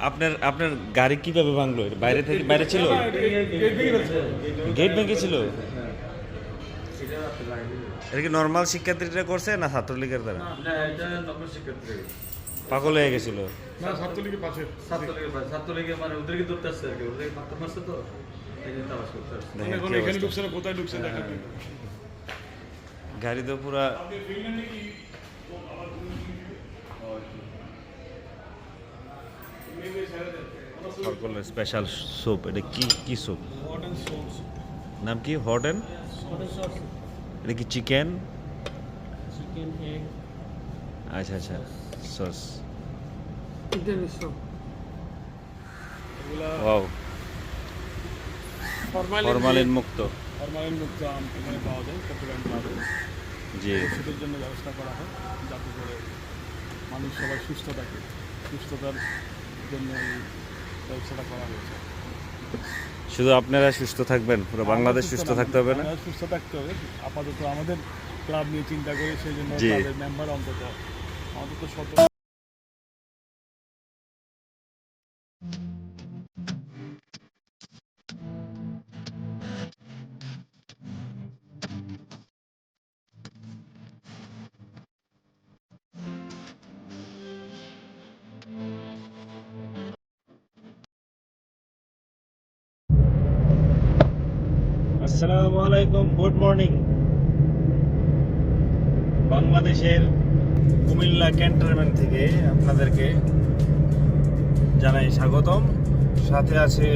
আপনার আপনার গাড়ি কীভাবে ভাঙলো? বাইরে থেকে বাইরে ছিল? গেট ভেঙে ছিল? এটা কি নর্মাল শিক্ষার্থীরা করছে না ছাত্রলীগের দ্বারা? পাগল হয়ে গেছিল। না ছাত্রলীগের পাশে। ছাত্রলীগের পাশে- ছাত্রলীগের মানে ওদেরকে ধরতে আসছে আর কি ওদেরকে মারতে মারছে তো তামাশ করতে আসছে দেখেন এখন কি এখানে অবস্থা। ঢুকছে না কোথায় ঢুকছে দেখেন গাড়ি তো পুরা সকলের স্পেশাল স্যুপ এটা কি কি স্যুপ নাম কি? হট অ্যান্ড এটা কি চিকেন চিকেন আচ্ছা আচ্ছা সস ওয়াও ফরমালিন ফরমালিন মুক্ত। ফরমালিন মুক্ত আম এখানে পাওয়া যায় চট্টগ্রাম ক্লাবে জি। ওষুধের জন্য ব্যবস্থা করা হয় যাতে করে মানুষ সবাই সুস্থ থাকে। সুস্থতার জন্য এই ব্যবস্থাটা করা হয়েছে। শুধু আপনারা সুস্থ থাকবেন পুরো বাংলাদেশ সুস্থ থাকতে হবে না? সুস্থ থাকতে হবে। আপাতত আমাদের ক্লাব নিয়ে চিন্তা করে সেই জন্য মেম্বার অন্তত অন্তত শত আসসালামু আলাইকুম গুড মর্নিং। বাংলাদেশের কুমিল্লা ক্যান্টনমেন্ট থেকে আপনাদেরকে জানাই স্বাগতম। সাথে আছে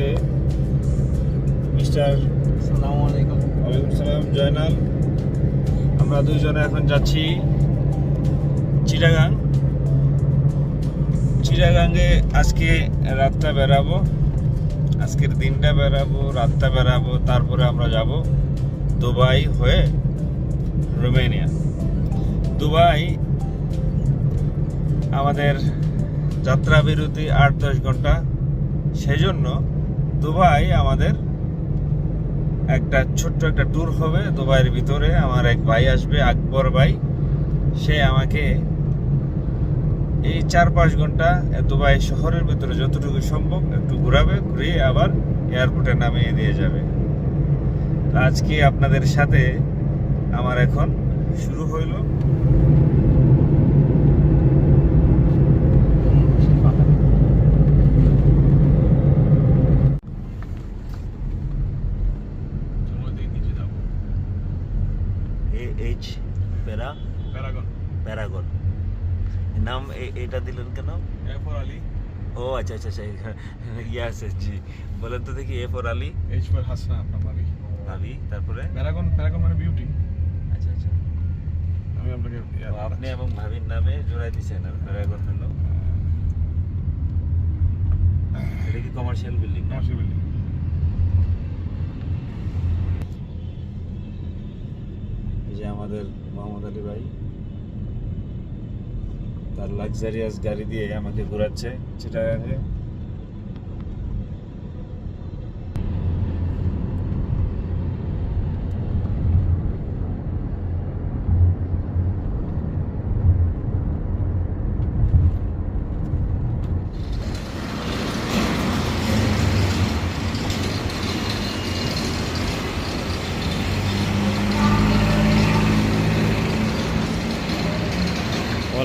মিস্টার আসসালামু আলাইকুম। ওয়ালাইকুম সালাম জয়নাল। আমরা দুইজনে এখন যাচ্ছি চিটাগাং। চিটাগাঙ্গে আজকে রাতটা বেরাবো। আজকের দিনটা বেরাবো রাতটা বেরাবো তারপরে আমরা যাব দুবাই হয়ে রোমেনিয়া। দুবাই আমাদের যাত্রা বিরতি আট দশ ঘণ্টা। সেজন্য দুবাই আমাদের একটা ছোট্ট একটা ট্যুর হবে। দুবাইয়ের ভিতরে আমার এক ভাই আসবে, আকবর ভাই। সে আমাকে এই চার পাঁচ ঘণ্টা দুবাই শহরের ভিতরে যতটুকু সম্ভব একটু ঘোরাবে ঘুরিয়ে আবার এয়ারপোর্টে নামিয়ে দিয়ে যাবে। আজকে আপনাদের সাথে আমার এখন শুরু হইল। এইচ প্যারা প্যারাগন প্যারাগন নাম এটা দিলেন কেন? এ ফর আলী। ও আচ্ছা আচ্ছা আচ্ছা ইয়ে আছে জি। বলেন তো দেখি A for Ali. H for Hasna আপনার ভাবি ভাবি তারপরে? প্যারাগন প্যারাগন মানে বিউটি আচ্ছা আচ্ছা। আমি আপনাকে আপনি এবং ভাবির নামে জোড়াই দিচ্ছেন আর প্যারাগন হলো। এটা কি কমার্শিয়াল বিল্ডিং নমস্কার বিল্ডিং যে আমাদের মোহাম্মদ আলী ভাই। লাক্সারিয়াস গাড়ি দিয়ে আমাকে ঘোরাচ্ছে চিটাগাঙ্গে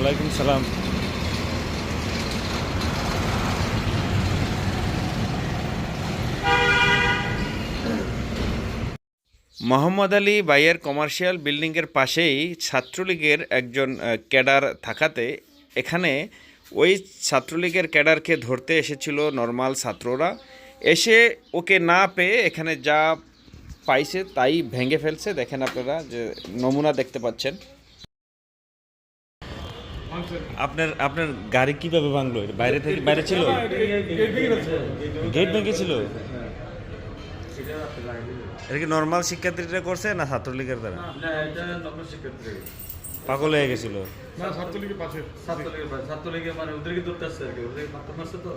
ওয়ালাইকুম সালাম। মোহাম্মদ আলী বাইয়ের কমার্শিয়াল বিল্ডিংয়ের পাশেই ছাত্রলীগের একজন ক্যাডার থাকাতে এখানে ওই ছাত্রলীগের ক্যাডারকে ধরতে এসেছিল নর্মাল ছাত্ররা। এসে ওকে না পেয়ে এখানে যা পাইছে তাই ভেঙে ফেলছে। দেখেন আপনারা যে নমুনা দেখতে পাচ্ছেন। আপনার আপনার গাড়ি কীভাবে ভাঙলো? বাইরে থেকে বাইরে ছিল? গেট ভেঙে ছিল? এটা কি নর্মাল শিক্ষার্থীরা করছে না ছাত্রলীগের দ্বারা? পাগল হয়ে গেছিল। না ছাত্রলীগের পাশে। ছাত্রলীগের পাশে- ছাত্রলীগের মানে ওদেরকে ধরতে আসছে আর কি ওদেরকে মারতে মারছে তো?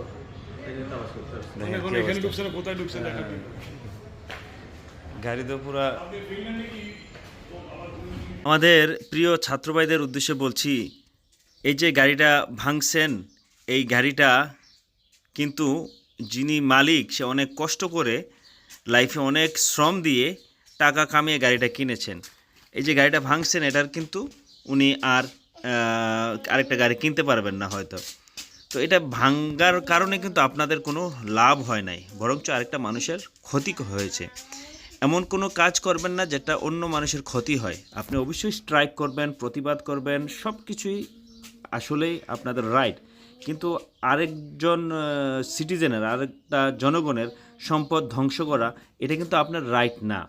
এই জন্য তামাশ করতে আসছে। দেখেন এখন কি এখানে অবস্থা। ঢুকছে না কোথায় ঢুকছে গাড়ি তো পুরা আমাদের প্রিয় ছাত্রভাইদের উদ্দেশ্যে বলছি এই যে গাড়িটা ভাঙছেন, এই গাড়িটা কিন্তু যিনি মালিক, সে অনেক কষ্ট করে লাইফে অনেক শ্রম দিয়ে টাকা কামিয়ে গাড়িটা কিনেছেন। এই যে গাড়িটা ভাঙছেন, এটার কিন্তু উনি আর আরেকটা গাড়ি কিনতে পারবেন না হয়তো। তো এটা ভাঙ্গার কারণে কিন্তু আপনাদের কোনো লাভ হয় নাই, বরঞ্চ আরেকটা মানুষের ক্ষতি হয়েছে। এমন কোনো কাজ করবেন না যেটা অন্য মানুষের ক্ষতি হয়। আপনি অবশ্যই স্ট্রাইক করবেন, প্রতিবাদ করবেন সব কিছুই আসলেই আপনাদের রাইট কিন্তু আরেকজন সিটিজেনের আরেকটা জনগণের সম্পদ ধ্বংস করা, এটা কিন্তু আপনার রাইট না।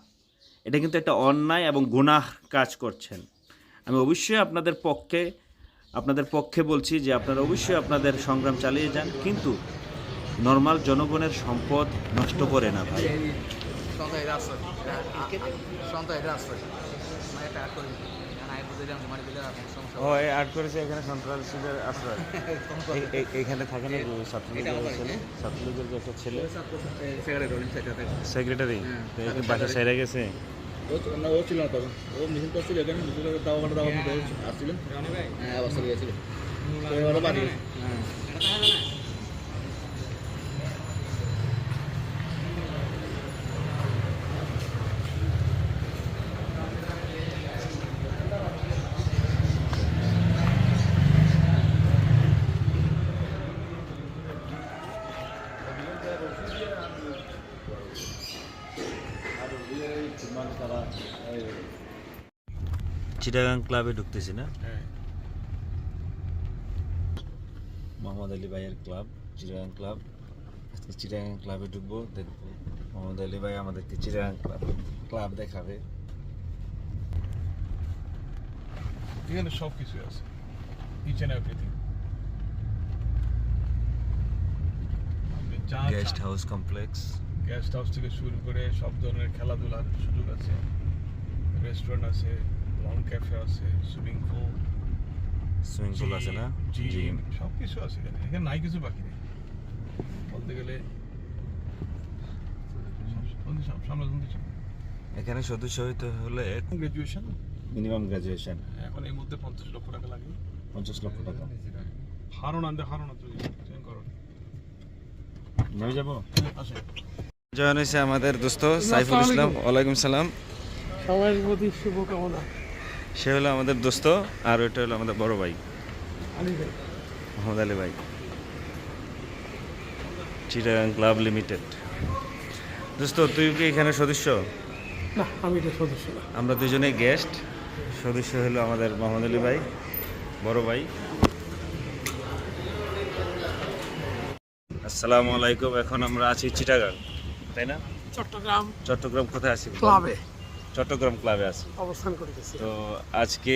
এটা কিন্তু একটা অন্যায় এবং গুনাহ কাজ করছেন। আমি অবশ্যই আপনাদের পক্ষে আপনাদের পক্ষে বলছি যে আপনারা অবশ্যই আপনাদের সংগ্রাম চালিয়ে যান, কিন্তু নর্মাল জনগণের সম্পদ নষ্ট করে না ভাই। সন্তায় রাস্তা ও আর্ট করেছে এখানে সন্ত্রাসীদের আশ্রয়। এইখানে থাকে না ছাত্রলীগের ছেলে? ছাত্রলীগের যে একটা ছেলে? সেক্রেটারি সেক্রেটারি বাসা সেরে গেছে? ও না ও ছিল না তখন। ও মিছিল করছিল এখানে মিছিল দাওয়া মানে দাওয়া আসছিলেন হ্যাঁ অবস্থা গিয়েছিল। বাড়ি। হ্যাঁ। চিটাগাং ক্লাবে ঢুকতেছি না। হ্যাঁ। মোহাম্মদ আলী ভাইয়ের ক্লাব চিটাগাং ক্লাব। আজকে চিটাগাং ক্লাবে ঢুকবো দেখব। মোহাম্মদ আলী ভাই আমাদেরকে চিটাগাং ক্লাব ক্লাব দেখাবে। এখানে সব কিছু আছে each and everything guest house complex. Guest house থেকে শুরু করে সব ধরনের খেলাধুলার সুযোগ আছে। রেস্টুরেন্ট আছে। লং ক্যাফে আছে সুইমিং পুল সুইমিং পুল আছে না? জিম সব কিছু আছে এখানে। এখানে নাই কিছু বাকি নেই। বলতে গেলে সামনে এখানে সদস্য হইতে হলে গ্রাজুয়েশন মিনিমাম গ্রাজুয়েশন এখন এই মধ্যে পঞ্চাশ লক্ষ টাকা লাগে। পঞ্চাশ লক্ষ টাকা। হারণ আনতে হারণ যাব? আসে। জয়েন হয়েছে আমাদের দোস্ত সাইফুল ইসলাম। ওয়ালাইকুম সালাম। সবার প্রতি শুভকামনা। সে হলো আমাদের দোস্ত আর ওইটা হলো আমাদের বড় ভাই। মোহাম্মদ আলী ভাই। Chittagong club limited. দোস্ত তুই কি এখানে সদস্য? না আমি এটা সদস্য না। আমরা দুজনে গেস্ট সদস্য হলো আমাদের মোহাম্মদ আলী ভাই বড় ভাই। আসসালামু আলাইকুম এখন আমরা আছি চিটাগাং তাই না? চট্টগ্রাম। চট্টগ্রাম কোথায় আছি ক্লাবে। চট্টগ্রাম ক্লাবে আছি। অবস্থান করতেছি। তো আজকে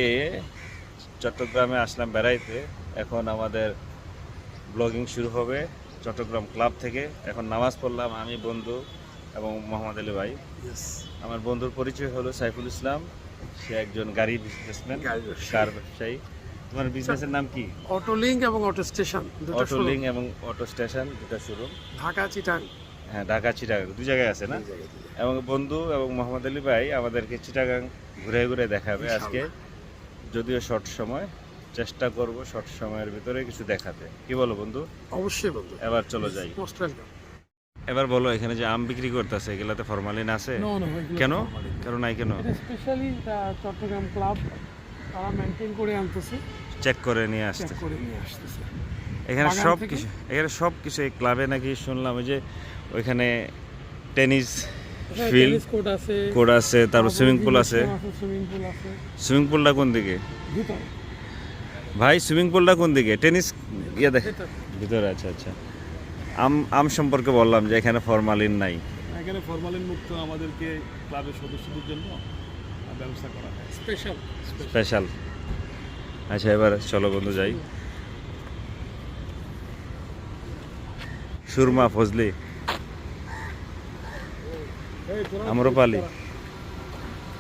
চট্টগ্রামে আসলাম বেড়াইতে। এখন আমাদের ব্লগিং শুরু হবে চট্টগ্রাম ক্লাব থেকে। এখন নামাজ পড়লাম আমি বন্ধু এবং মোহাম্মদ আলী ভাই। আমার বন্ধুর পরিচয় হলো সাইফুল ইসলাম। সে একজন গাড়ি বিজনেসম্যান। কার ব্যবসায়ী। তোমার বিজনেসের নাম কি? অটো লিঙ্ক এবং অটো স্টেশন অটো লিঙ্ক এবং অটো স্টেশন দুটা শোরুম ঢাকা চিটাং। হ্যাঁ ঢাকা চিটাগাং দু জায়গায় আছে না? এবং বন্ধু এবং মোহাম্মদ আলী ভাই আমাদেরকে চিটাগাং ঘুরে ঘুরে দেখাবে আজকে। যদিও শর্ট সময় চেষ্টা করব শর্ট সময়ের ভিতরে কিছু দেখাতে। কি বলো বন্ধু? অবশ্যই বন্ধু। এবার চলো যাই। এবার বলো এখানে যে আম বিক্রি করতেছে এগুলাতে ফরমালিন আছে? কেন? কেন নাই। কেন? স্পেশালি চট্টগ্রাম ক্লাব তারা মেনটেন করে আনতেছে। চেক করে নিয়ে আসতে করে নিয়ে আসতেছে। এখানে সব কিছু এখানে সব কিছু এই ক্লাবে নাকি শুনলাম ওই যে ওইখানে টেনিস ফিল্ড কোর্ট আছে তারপর সুইমিং পুল আছে। সুইমিং পুল আছে। সুইমিং পুলটা কোন দিকে? ভাই সুইমিং পুলটা কোন দিকে? টেনিস ইয়ে দেখ। ভিতরে। ভিতরে আচ্ছা আচ্ছা। আম আম সম্পর্কে বললাম যে এখানে ফরমালিন নাই। এখানে ফরমালিন মুক্ত আমাদেরকে ক্লাবের সদস্যদের জন্য ব্যবস্থা করা হয়। স্পেশাল স্পেশাল আচ্ছা এবার চলো বন্ধু যাই। সুরমা ফজলি। আম্রপালি।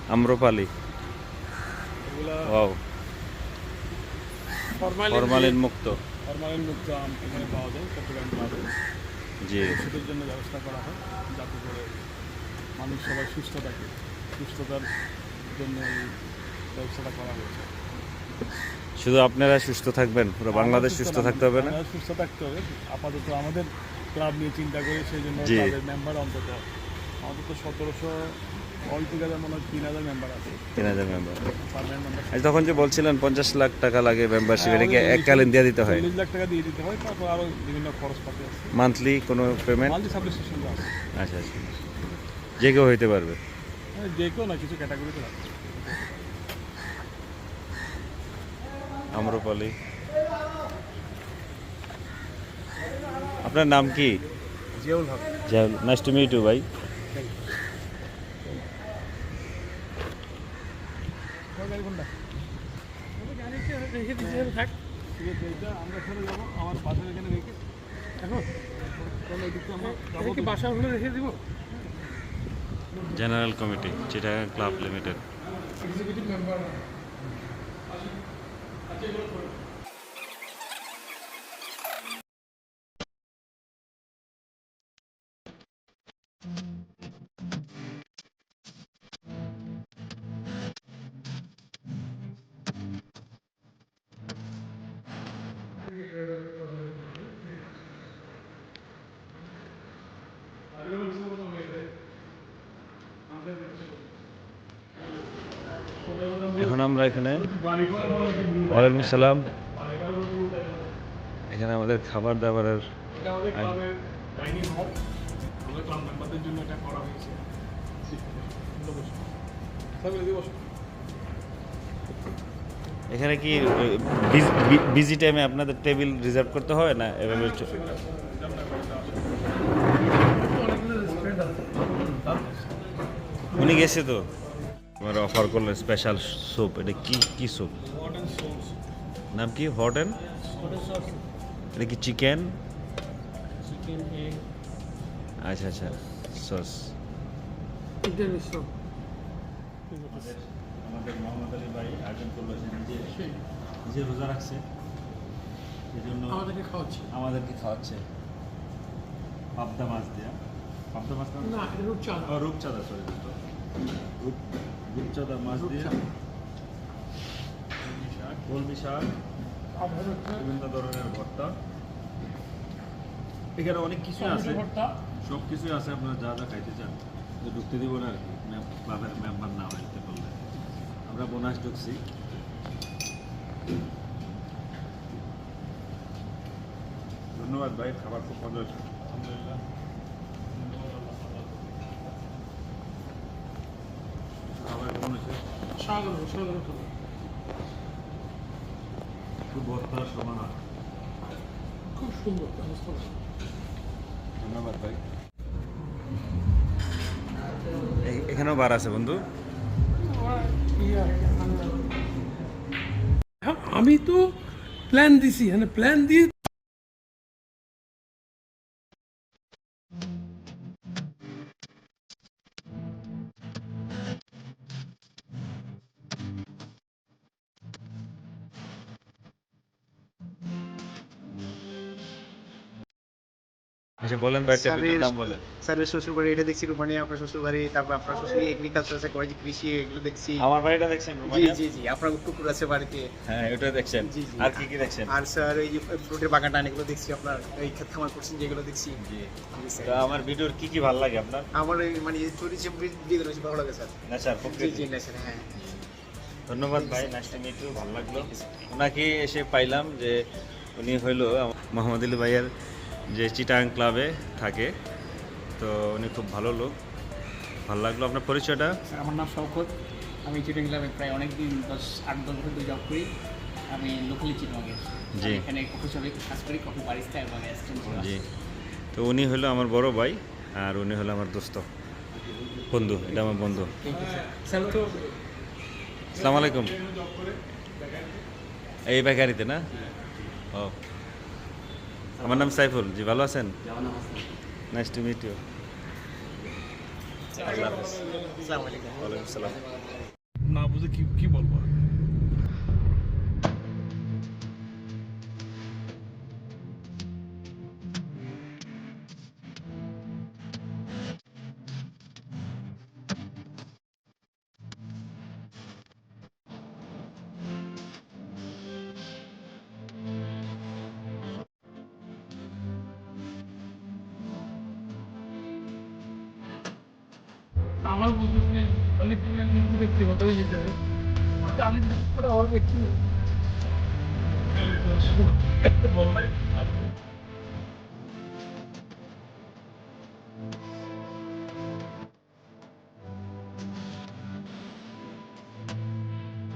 আম্রপালি। ওয়াও ফরমালিন মুক্ত। ফরমালিন মুক্ত আম এখানে পাওয়া যায় চট্টগ্রাম জি। ওষুধের জন্য ব্যবস্থা করা হয় যাতে করে মানুষ সবাই সুস্থ থাকে। সুস্থতার জন্য ব্যবস্থাটা করা হয়েছে। শুধু আপনারা সুস্থ থাকবেন পুরো বাংলাদেশ সুস্থ থাকতে হবে না? সুস্থ থাকতে হবে। আপাতত আমাদের ক্লাব নিয়ে চিন্তা করে সেই জন্য মেম্বার অন্তত সতেরোশো মনে হয় তিন হাজার মেম্বার আছে। তিন হাজার মেম্বার তখন যে বলছিলেন পঞ্চাশ লাখ টাকা লাগে মেম্বারশিপ এটাকে এককালীন দিয়ে দিতে হয়। লাখ টাকা দিয়ে দিতে হয় তারপর আরও বিভিন্ন আছে। মান্থলি কোনো পেমেন্ট আচ্ছা আচ্ছা। যে কেউ হইতে পারবে। যে কেউ না কিছু ক্যাটাগরিতে আম্রপালি আপনার নাম কি? জিয়াউল হক। জাহুল নাইস টু মিট ইউ ভাই তোমার গাড়ি কোনটা গাড়িতে রেখে দিতে থাক ঠিক আছে এটা আমরা চলে যাব আমার বাসার এখানে রেখে। আমরা বাসা হলে রেখে দিব? General committee Chittagong club limited executive member এখন ওয়ালাইকুম সালাম এখানে আমাদের খাবার দাবারের। এখানে কি বিজি টাইমে আপনাদের টেবিল রিজার্ভ করতে হয় না এভাবে উনি গেছে তো আমার অফার করল স্পেশাল স্যুপ এটা কি কি স্যুপ নাম কি? হট অ্যান্ড এটা কি চিকেন আচ্ছা আচ্ছা সস আমাদের মোহাম্মদ আলী ভাই আয়োজন করল নিজে রোজা রাখছে। সেই জন্য আমাদেরকে খাওয়াচ্ছি। আমাদেরকে খাওয়াচ্ছে। পাবদা মাছ দেয়া। পাবদা মাছ না ও রূপচাঁদা সরি রূপ রূপচাঁদা মাছ দিয়ে। কলমি শাক। বিভিন্ন ধরনের ভর্তা। এখানে অনেক কিছু আছে। সব কিছুই আছে আপনারা যা যা খাইতে চান। ঢুকতে দিব না আর কি। ক্লাবের মেম্বার না হইতে পারলে আমরা বোনাস ঢুকছি। ধন্যবাদ ভাই খাবার খুব মজা হয়েছে খাবার কেমন হয়েছে স্বাগত স্বাগত খুব ভর্তা সমানা খুব সুন্দর ধন্যবাদ ভাই। এখানেও বার আছে বন্ধু। আমি তো প্ল্যান দিছি মানে প্ল্যান দিয়ে আচ্ছা বলেন বলেন। স্যারের শ্বশুর বাড়ি এটা দেখছি রুমানিয়া আপনার শ্বশুর বাড়ি তারপর আপনার শ্বশুর এগ্রিকালচার আছে কৃষি এগুলো দেখছি। আমার বাড়িটা দেখছেন জি রোমানিয়া? জি জি আপনার কুকুর আছে বাড়িতে। হ্যাঁ এটা দেখছেন। আর কি কি দেখছেন? আর স্যার এই যে ফ্রুটের দেখছি আপনার এই ক্ষেত খামার করছেন যেগুলো দেখছি। জি। তো আমার ভিডিওর কি কি ভালো লাগে আপনার? আমার মানে ভালো লাগে স্যার। নেচার জি জি না স্যার হ্যাঁ। ধন্যবাদ ভাই নাইস টু মিট ভালো লাগল। ওনাকে এসে পাইলাম যে উনি হইল মোহাম্মদ আলী ভাইয়ের যে চিটাং ক্লাবে থাকে। তো উনি খুব ভালো লোক। ভালো লাগল আপনার পরিচয়টা? স্যার আমার নাম শওকত। আমি চিটাং ক্লাবে প্রায় অনেক দিন দশ আট দশ বছর ধরে জব করি। আমি লোকালি চিটমগে জি। এখানে কফি শপে কাজ করি কফি বারিস্তা এবং জি। তো উনি হলো আমার বড় ভাই আর উনি হলো আমার দোস্ত। বন্ধু এটা আমার বন্ধু। আসসালামু আলাইকুম। এই বেকারিতে না? ও। আমার নাম সাইফুল জি ভালো আছেন? নাইস টু মিট ইউ আল্লাহ হাফেজ। আসসালামু আলাইকুম। ওয়ালাইকুম আসসালাম না বুঝে কি কি বলব? আমার বুঝতে অনেক ব্যক্তিগত হবে আমি আমার ব্যক্তি